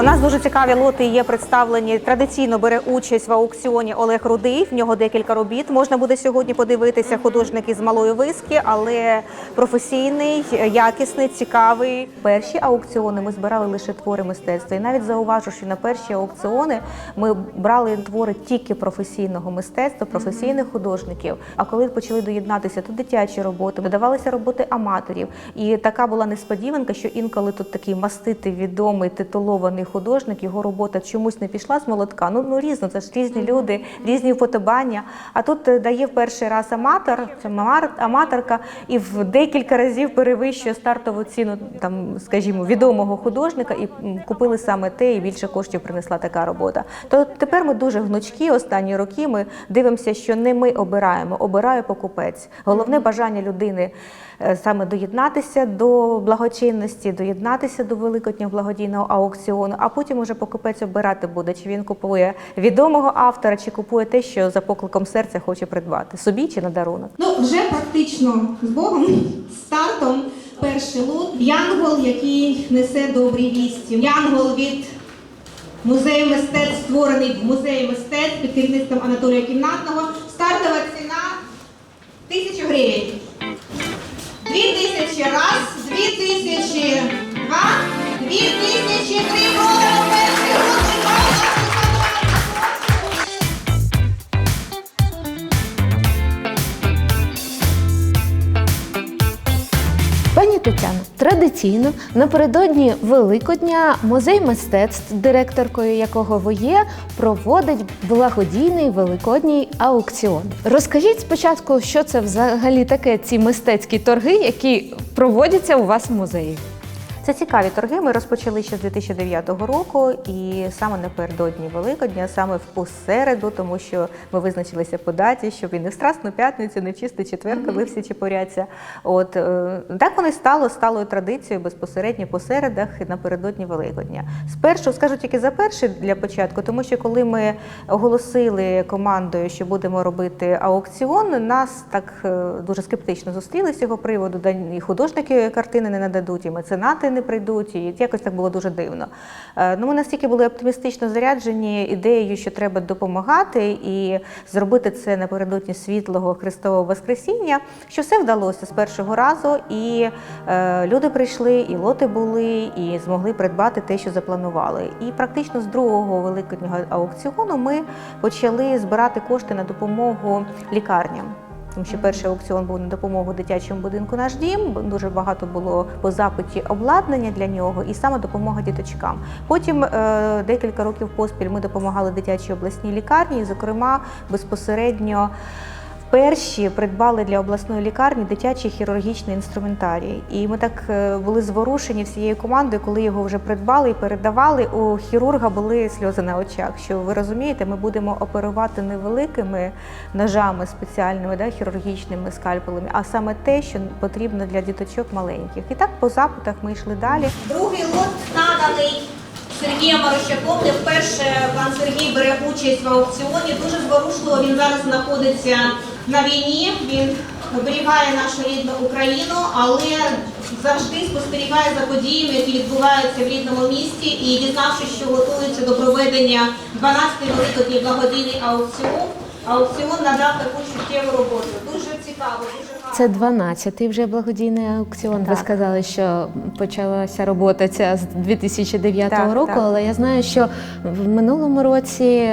У нас дуже цікаві лоти є представлені. Традиційно бере участь в аукціоні Олег Рудий. В нього декілька робіт. Можна буде сьогодні подивитися. Художник із малої виски, але професійний, якісний, цікавий. Перші аукціони ми збирали лише твори мистецтва. І навіть зауважу, що на перші аукціони ми брали твори тільки професійного мистецтва, професійних художників. А коли почали доєднатися то дитячі роботи, додавалися роботи аматорів. І така була несподіванка, що інколи тут такий маститий, відомий, титулований художник, його робота чомусь не пішла з молотка. Ну, ну різно, це ж різні люди, різні вподобання. А тут е, дає в перший раз аматор, це аматорка, і в декілька разів перевищує стартову ціну, там, скажімо, відомого художника, і купили саме те, і більше коштів принесла така робота. То тепер ми дуже гнучкі. Останні роки ми дивимося, що не ми обираємо, обирає покупець. Головне бажання людини саме доєднатися до благочинності, доєднатися до великоднього благодійного аукціону, а потім уже покупець обирати буде, чи він купує відомого автора, чи купує те, що за покликом серця хоче придбати собі чи на дарунок. Ну, вже практично з Богом стартом перший лот. Янгол, який несе добрі вісті. Янгол від музею мистецтв, створений в музеї мистецтв під керівництвом Анатолія Кімнатного. Стартова ціна тисячу гривень. Тисячі два, дві тисячі три. Продано традиційно напередодні Великодня музей мистецтв, директоркою якого ви є, проводить благодійний великодній аукціон. Розкажіть спочатку, що це взагалі таке ці мистецькі торги, які проводяться у вас в музеї. Це цікаві торги. Ми розпочали ще з 2009 року, і саме напередодні Великодня, саме в посереду, тому що ми визначилися по даті, щоб і не в Страсну п'ятницю, не в чистий четвер, коли всі чепуряться. От е, так воно стало сталою традицією безпосередньо по середах напередодні Великодня. Спершу скажу тільки за перший для початку, тому що коли ми оголосили командою, що будемо робити аукціон, нас так е, дуже скептично зустріли з цього приводу. І художники картини не нададуть, і меценати не прийдуть, і якось так було дуже дивно. Е, Ну, ми настільки були оптимістично заряджені ідеєю, що треба допомагати і зробити це напередодні світлого Христового Воскресіння, що все вдалося з першого разу, і е, люди прийшли, і лоти були, і змогли придбати те, що запланували. І практично з другого великоднього аукціону ми почали збирати кошти на допомогу лікарням. Тому що перший аукціон був на допомогу дитячому будинку наш дім. Дуже багато було по запиті обладнання для нього, і саме допомога діточкам. Потім е, декілька років поспіль ми допомагали дитячій обласній лікарні, зокрема, безпосередньо. Перші придбали для обласної лікарні дитячий хірургічний інструментарій. І ми так е, були зворушені всією командою, коли його вже придбали і передавали. У хірурга були сльози на очах. Що ви розумієте, ми будемо оперувати невеликими ножами спеціальними, да, хірургічними скальпелами, а саме те, що потрібно для діточок маленьких. І так по запитах ми йшли далі. Другий лот наданий Сергієм Марощаком, де вперше пан Сергій бере участь в аукціоні. Дуже зворушливо він зараз знаходиться на війні. Він оберігає нашу рідну Україну, але завжди спостерігає за подіями, які відбуваються в рідному місті. І дізнавшись, що готується до проведення 12-ї великодній благодійний аукціон, аукціон надав таку чуттєву роботу. Дуже цікаво, дуже. Це 12-й вже благодійний аукціон. Ви сказали, що почалася робота ця з 2009 Так, року, так. але я знаю, що в минулому році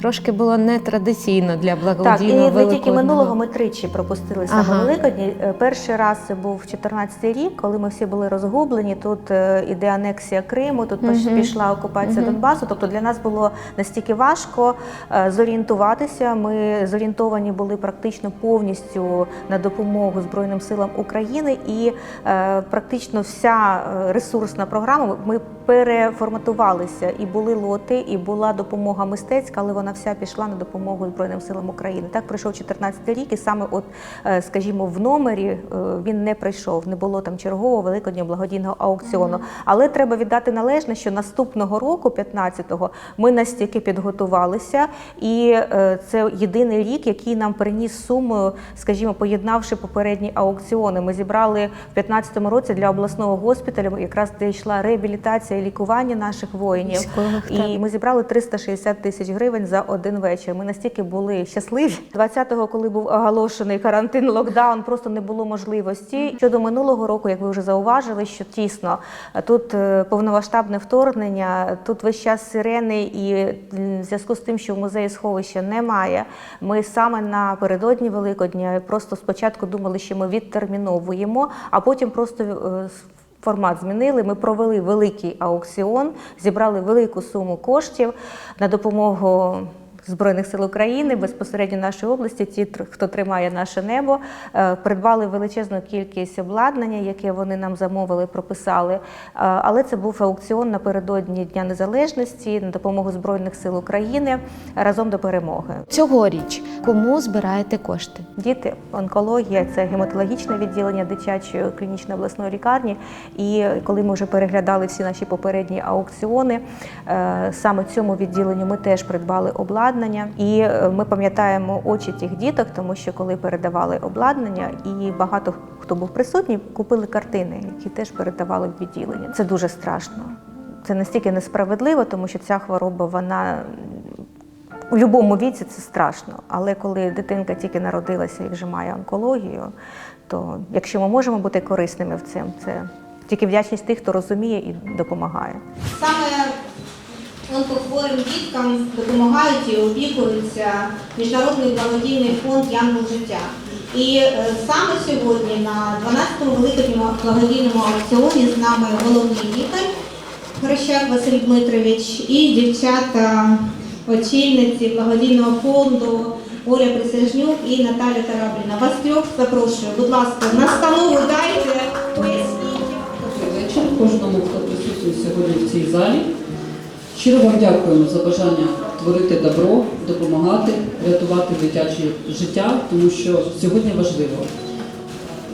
трошки було нетрадиційно для Так, і благодійного не тільки минулого ми тричі пропустили саме Ага. Великодні. Е, Перший раз це був 14-й рік, коли ми всі були розгублені. Тут е, іде анексія Криму, тут Мгм. пішла окупація Мгм. Донбасу. Тобто для нас було настільки важко е, зорієнтуватися. Ми зорієнтовані були практично повністю на допомогу Збройним силам України, і практично вся ресурсна програма ми переформатувалися. І були лоти, і була допомога мистецька, але вона вся пішла на допомогу Збройним силам України. Так пройшов 14 рік, і саме, от, е, скажімо, в номері е, він не пройшов. Не було там чергового великоднього благодійного аукціону. Але треба віддати належне, що наступного року, 15-го, ми настільки підготувалися, і е, це єдиний рік, який нам приніс суму, скажімо, поєднавши, попередні аукціони. Ми зібрали в 2015 році для обласного госпіталю, якраз де йшла реабілітація і лікування наших воїнів. Військових, і ми зібрали 360 тисяч гривень за один вечір. Ми настільки були щасливі. 20-го, коли був оголошений карантин, локдаун, просто не було можливості. Щодо минулого року, як ви вже зауважили, що тісно тут е, повномасштабне вторгнення, тут весь час сирени, і в зв'язку з тим, що в музеї сховища немає. Ми саме напередодні Великодня просто спочатку думали, що ми відтерміновуємо, а потім просто е, Формат змінили. Ми провели великий аукціон, зібрали велику суму коштів на допомогу Збройних сил України, безпосередньо нашої області, ті, хто тримає наше небо, е, придбали величезну кількість обладнання, яке вони нам замовили, прописали. Е, Але це був аукціон напередодні Дня Незалежності на допомогу Збройних сил України разом до перемоги. Цьогоріч кому збираєте кошти? Діти, онкологія це гематологічне відділення дитячої клінічної обласної лікарні. І коли ми вже переглядали всі наші попередні аукціони, е, саме цьому відділенню ми теж придбали обладнання. І е, ми пам'ятаємо очі тих діток, тому що коли передавали обладнання, і багато хто був присутній, купили картини, які теж передавали в відділення. Це дуже страшно. Це настільки несправедливо, тому що ця хвороба вона у будь-якому віці це страшно, але коли дитинка тільки народилася і вже має онкологію, то якщо ми можемо бути корисними в цьому, це тільки вдячність тих, хто розуміє і допомагає. Саме онкохворим діткам допомагають і опікуються Міжнародний благодійний фонд Янгол життя. І е, саме сьогодні на 12-му великодньому благодійному аукціоні з нами головний лікар Грищак Василь Дмитрович і дівчата очільниці благодійного фонду Оля Присяжнюк і Наталя Тарабліна. Вас трьох запрошую, будь ласка, настанову дайте, поясніть. Добрий вечір кожному, хто присутній сьогодні в цій залі. Щиро вам дякуємо за бажання творити добро, допомагати, рятувати дитяче життя, тому що сьогодні важливо.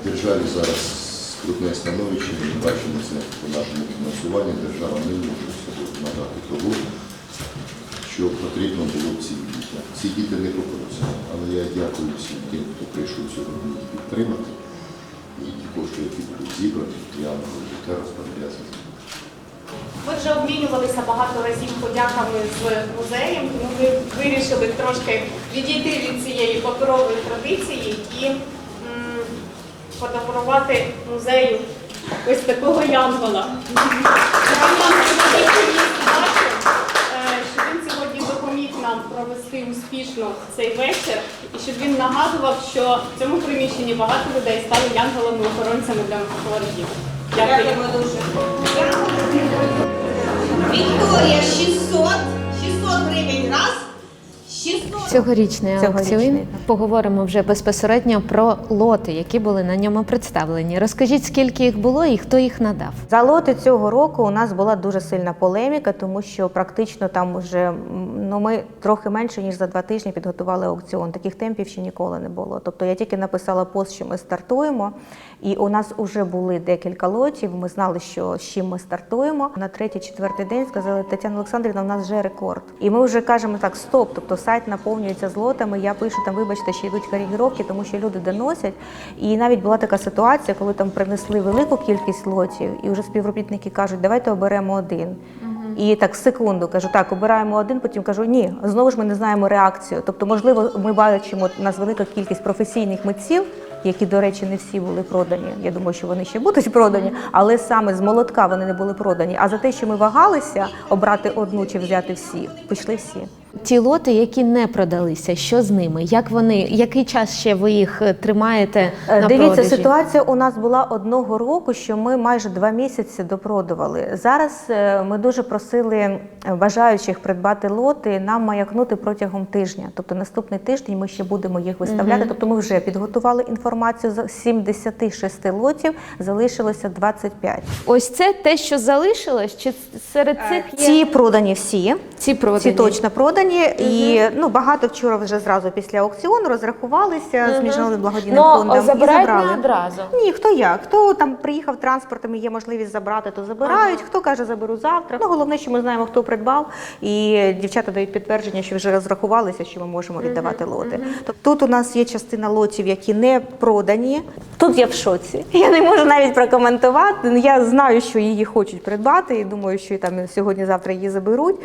В державі зараз скрутне становище, ми бачимо це по нашому фінансуванню. Держава не може надати того, що потрібно було цим дітям. Ці діти не попросили, але я дякую всім тим, хто прийшов сьогодні підтримати. І ті кошти, які будуть зібрані, я на життя розпоряджаюся. Ми вже обмінювалися багато разів подяками з музеєм, тому ми вирішили трошки відійти від цієї паперової традиції і м, подарувати музею ось такого янгола. Він сьогодні допоміг нам провести успішно цей вечір, і щоб він нагадував, що в цьому приміщенні багато людей стали янголами-охоронцями для хворих діток. Дякую. Дуже. Цьогорічний аукціон. Поговоримо вже безпосередньо про лоти, які були на ньому представлені. Розкажіть, скільки їх було і хто їх надав. За лоти цього року у нас була дуже сильна полеміка, тому що практично там вже ну ми трохи менше ніж за два тижні підготували аукціон. Таких темпів ще ніколи не було. Тобто я тільки написала пост, що ми стартуємо, і у нас вже були декілька лотів. Ми знали, що з чим ми стартуємо. На третій, четвертий день сказали Тетяна Олександрівна, у нас вже рекорд. І ми вже кажемо так: стоп. Тобто сайт наповнюється з лотами. Я пишу там, вибачте, ще йдуть коригіровки, тому що люди доносять. І навіть була така ситуація, коли там принесли велику кількість лотів, і вже співробітники кажуть, давайте оберемо один. І так секунду кажу, так, обираємо один, потім кажу, ні, знову ж ми не знаємо реакцію. Тобто, можливо, ми бачимо у нас велика кількість професійних митців, які, до речі, не всі були продані. Я думаю, що вони ще будуть продані, але саме з молотка вони не були продані. А за те, що ми вагалися обрати одну чи взяти всі, пішли всі. Ті лоти, які не продалися, що з ними? Як вони, який час ще ви їх е, тримаєте Е, на Дивіться, продажі? ситуація у нас була одного року, що ми майже два місяці допродували. Зараз е, ми дуже просили бажаючих придбати лоти нам маякнути протягом тижня. Тобто наступний тиждень ми ще будемо їх виставляти. Тобто ми вже підготували інформацію з 76 лотів, залишилося 25. Ось це те, що залишилось, чи серед цих є Ці продані всі. Ці продані. Ці точно продані, і ну багато вчора вже зразу після аукціону розрахувалися з міжнародним благодійним Ну, фондом забирають не одразу. Ні, хто як? Хто там приїхав транспортом і є можливість забрати, то забирають. Хто каже, заберу завтра. Ну головне, що ми знаємо, хто придбав, і дівчата дають підтвердження, що вже розрахувалися, що ми можемо віддавати лоти. Тобто тут у нас є частина лотів, які не продані. Тут я в шоці. Я не можу навіть прокоментувати. Я знаю, що її хочуть придбати, і думаю, що там сьогодні-завтра її заберуть.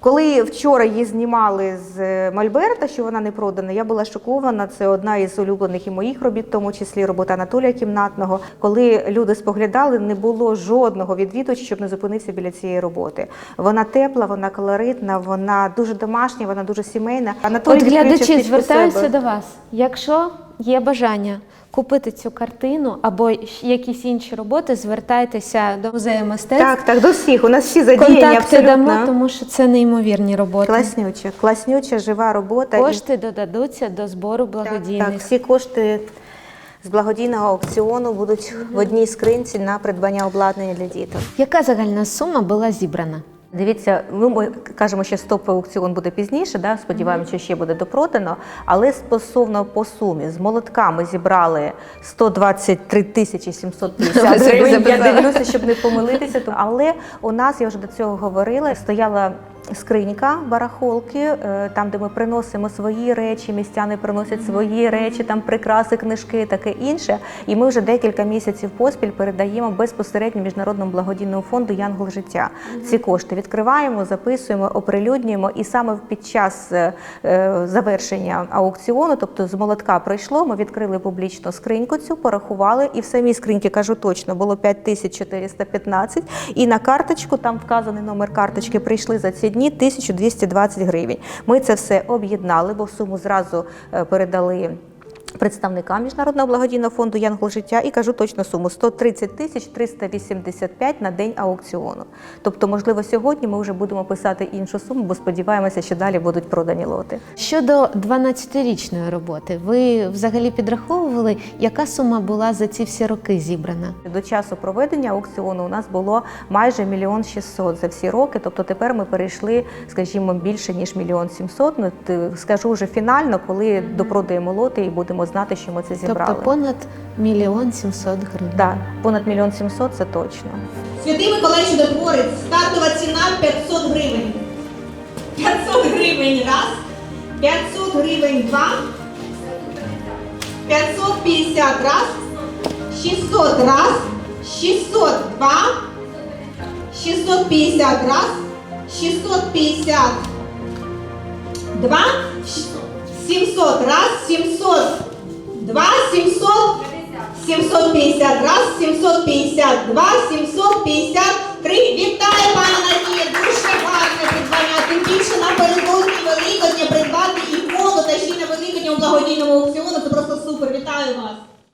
Е, коли вчора її знімали з Мольберта, що вона не продана, я була шокована. Це одна із улюблених і моїх робіт, в тому числі робота Анатолія Кімнатного. Коли люди споглядали, не було жодного відвідувача, щоб не зупинився біля цієї роботи. Вона тепла, вона колоритна, вона дуже домашня, вона дуже сімейна. Анатолій От глядачі звертаються до вас. Якщо є бажання купити цю картину або якісь інші роботи, звертайтеся до музею мистецтв. Так, так, до всіх. У нас всі задіяні Контакти абсолютно. дамо, тому що це неймовірні роботи. Класнюча, класнюча, жива робота. Кошти додадуться до збору благодійних. Так, всі кошти з благодійного аукціону будуть в одній скринці на придбання обладнання для діток. Яка загальна сума була зібрана? Дивіться, ми кажемо, що стоп аукціон буде пізніше. Да? Сподіваємося, що ще буде допродано. Але стосовно по сумі з молотками зібрали 123 тисячі 750 Ви собі гривень. Я дивлюся, щоб не помилитися. Але у нас я вже до цього говорила. Стояла скринька барахолки, е, там, де ми приносимо свої речі, містяни приносять свої речі, там прикраси, книжки, таке інше. І ми вже декілька місяців поспіль передаємо безпосередньо міжнародному благодійному фонду Янгол життя. Ці кошти відкриваємо, записуємо, оприлюднюємо. І саме під час е, е, завершення аукціону, тобто з молотка пройшло, ми відкрили публічно скриньку цю, порахували, і в самій скриньці кажу точно було 5415. І на карточку там вказаний номер карточки. Прийшли за ці дні 1220 гривень. Ми це все об'єднали, бо суму зразу е, передали. Представникам міжнародного благодійного фонду Янгол життя і кажу точну суму 130 тисяч 385 на день аукціону. Тобто, можливо, сьогодні ми вже будемо писати іншу суму, бо сподіваємося, що далі будуть продані лоти. Щодо 12-річної роботи, ви взагалі підраховували, яка сума була за ці всі роки зібрана? До часу проведення аукціону у нас було майже мільйон шістсот за всі роки. Тобто тепер ми перейшли, скажімо, більше ніж мільйон сімсот. Ну т- скажу вже фінально, коли допродаємо лоти і будемо знати, що ми це зібрали. Тобто понад мільйон сімсот гривень. Да, понад мільйон сімсот це точно. Святий Миколай Чудотворець, стартова ціна 500 гривень. 500 гривень раз, 500 гривень два, 550 раз, 600 раз, 602, 650 раз, 652, 700 раз, 702, 700, 750 раз, 752, 753. Вітаю, пане Надія! Дуже гарне придбання. Тим більше напередодні Великодня придбати ікону та ще й на у благодійному аукціону. Це просто супер. Вітаю вас!